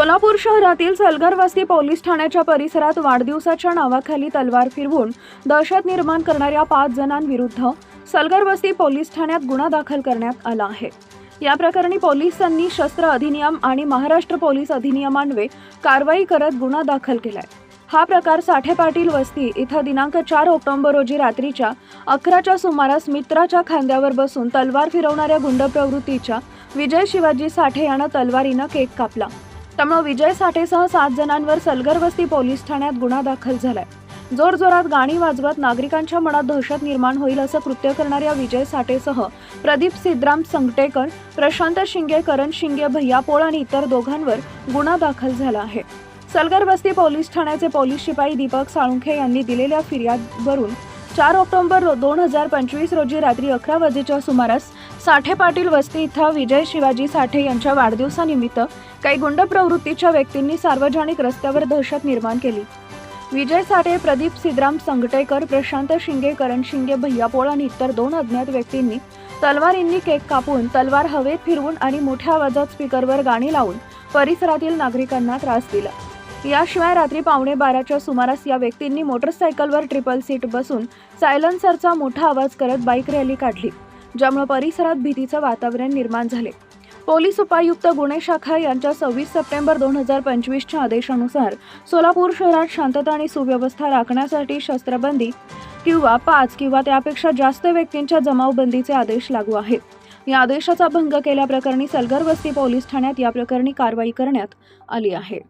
सोलापूर शहरातील सलगर वस्ती पोलीस ठाण्याच्या परिसरात वाढदिवसाच्या नावाखाली तलवार फिरवून दहशत निर्माण करणाऱ्या पाच जणांविरुद्ध सलगर वस्ती पोलीस ठाण्यात गुन्हा दाखल करण्यात आला आहे. या प्रकरणी पोलिसांनी शस्त्र अधिनियम आणि महाराष्ट्र पोलीस अधिनियमान्वये कारवाई करत गुन्हा दाखल केलाय. हा प्रकार साठे पाटील वस्ती इथं दिनांक चार ऑक्टोबर रोजी रात्रीच्या अकराच्या सुमारास मित्राच्या खांद्यावर बसून तलवार फिरवणाऱ्या गुंड प्रवृत्तीच्या विजय शिवाजी साठे यानं तलवारीनं केक कापला. त्यामुळे विजय साठेसह सात जणांवर सलगर वस्ती पोलीस ठाण्यात गुन्हा दाखल झालाय. जोरजोरात गाणी वाजवत नागरिकांच्या मनात दहशत निर्माण होईल असं कृत्य करणाऱ्या विजय साठेसह प्रदीप सिद्धराम संगटेकर प्रशांत शिंगे करण शिंगे भैया पोळ आणि इतर दोघांवर गुन्हा दाखल झाला आहे. सलगर वस्ती पोलीस ठाण्याचे पोलीस शिपाई दीपक साळुंखे यांनी दिलेल्या फिर्यादवरून चार ऑक्टोबर दोन हजार पंचवीस रोजी रात्री अकरा वाजेच्या सुमारास साठे पाटील वस्ती इथं विजय शिवाजी साठे यांच्या वाढदिवसानिमित्त काही गुंड प्रवृत्तीच्या व्यक्तींनी सार्वजनिक रस्त्यावर दहशत निर्माण केली. विजय साठे प्रदीप सिद्राम संगटेकर प्रशांत शिंगे करण शिंगे भैया पोळ आणि इतर दोन अज्ञात व्यक्तींनी तलवारींनी केक कापून तलवार हवेत फिरवून आणि मोठ्या आवाजात स्पीकरवर गाणी लावून परिसरातील नागरिकांना त्रास दिला. याशिवाय रात्री पावणे बाराच्या सुमारास या व्यक्तींनी मोटरसायकलवर ट्रिपल सीट बसून सायलन्सरचा मोठा आवाज करत बाईक रॅली काढली ज्यामुळे परिसरात भीतीचं वातावरण निर्माण झाले. पोलीस उपायुक्त गुन्हे शाखा यांच्या सव्वीस सप्टेंबर दोन हजार पंचवीसच्या आदेशानुसार सोलापूर शहरात शांतता आणि सुव्यवस्था राखण्यासाठी शस्त्रबंदी किंवा पाच किंवा त्यापेक्षा जास्त व्यक्तींच्या जमावबंदीचे आदेश लागू आहेत. या आदेशाचा भंग केल्याप्रकरणी सलगर वस्ती पोलीस ठाण्यात या प्रकरणी कारवाई करण्यात आली आहे.